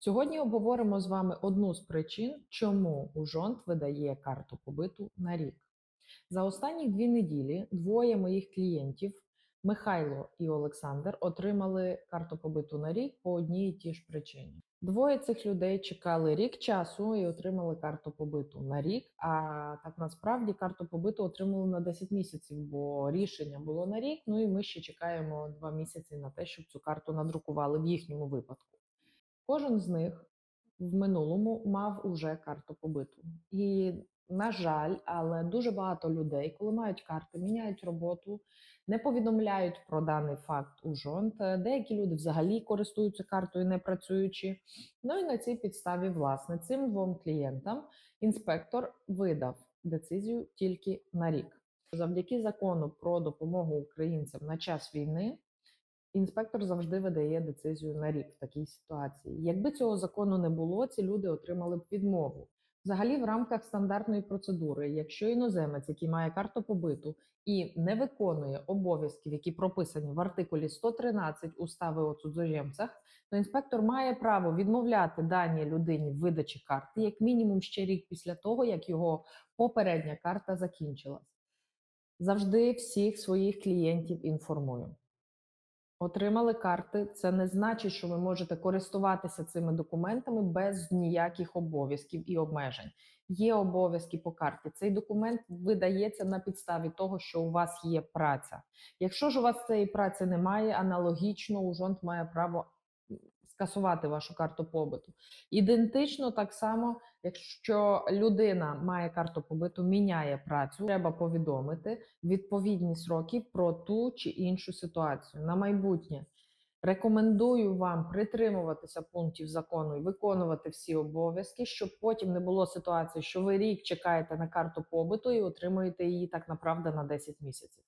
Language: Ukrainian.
Сьогодні обговоримо з вами одну з причин, чому Ужонт видає карту побиту на рік. За останні дві неділі двоє моїх клієнтів, Михайло і Олександр, отримали карту побиту на рік по одній і тій ж причині. Двоє цих людей чекали рік часу і отримали карту побиту на рік. А так насправді карту побиту отримали на 10 місяців, бо рішення було на рік. Ну і ми ще чекаємо два місяці на те, щоб цю карту надрукували в їхньому випадку. Кожен з них в минулому мав уже карту побиту. І, на жаль, але дуже багато людей, коли мають карти, міняють роботу, не повідомляють про даний факт у жонт. Деякі люди взагалі користуються картою, не працюючи. Ну і на цій підставі, власне, цим двом клієнтам інспектор видав децизію тільки на рік. Завдяки закону про допомогу українцям на час війни. Інспектор завжди видає децизію на рік в такій ситуації. Якби цього закону не було, ці люди отримали б відмову. Взагалі, в рамках стандартної процедури, якщо іноземець, який має карту побиту і не виконує обов'язків, які прописані в артикулі 113 устави о цудзоземцях, то інспектор має право відмовляти даній людині в видачі карти як мінімум ще рік після того, як його попередня карта закінчилась. Завжди всіх своїх клієнтів інформую. Отримали карти, це не значить, що ви можете користуватися цими документами без ніяких обов'язків і обмежень. Є обов'язки по карті. Цей документ видається на підставі того, що у вас є праця. Якщо ж у вас цієї праці немає, аналогічно ужонт має право скасувати вашу карту побиту. Ідентично так само, якщо людина має карту побиту, міняє працю, треба повідомити відповідні сроки про ту чи іншу ситуацію на майбутнє. Рекомендую вам притримуватися пунктів закону і виконувати всі обов'язки, щоб потім не було ситуації, що ви рік чекаєте на карту побиту і отримуєте її так направда на 10 місяців.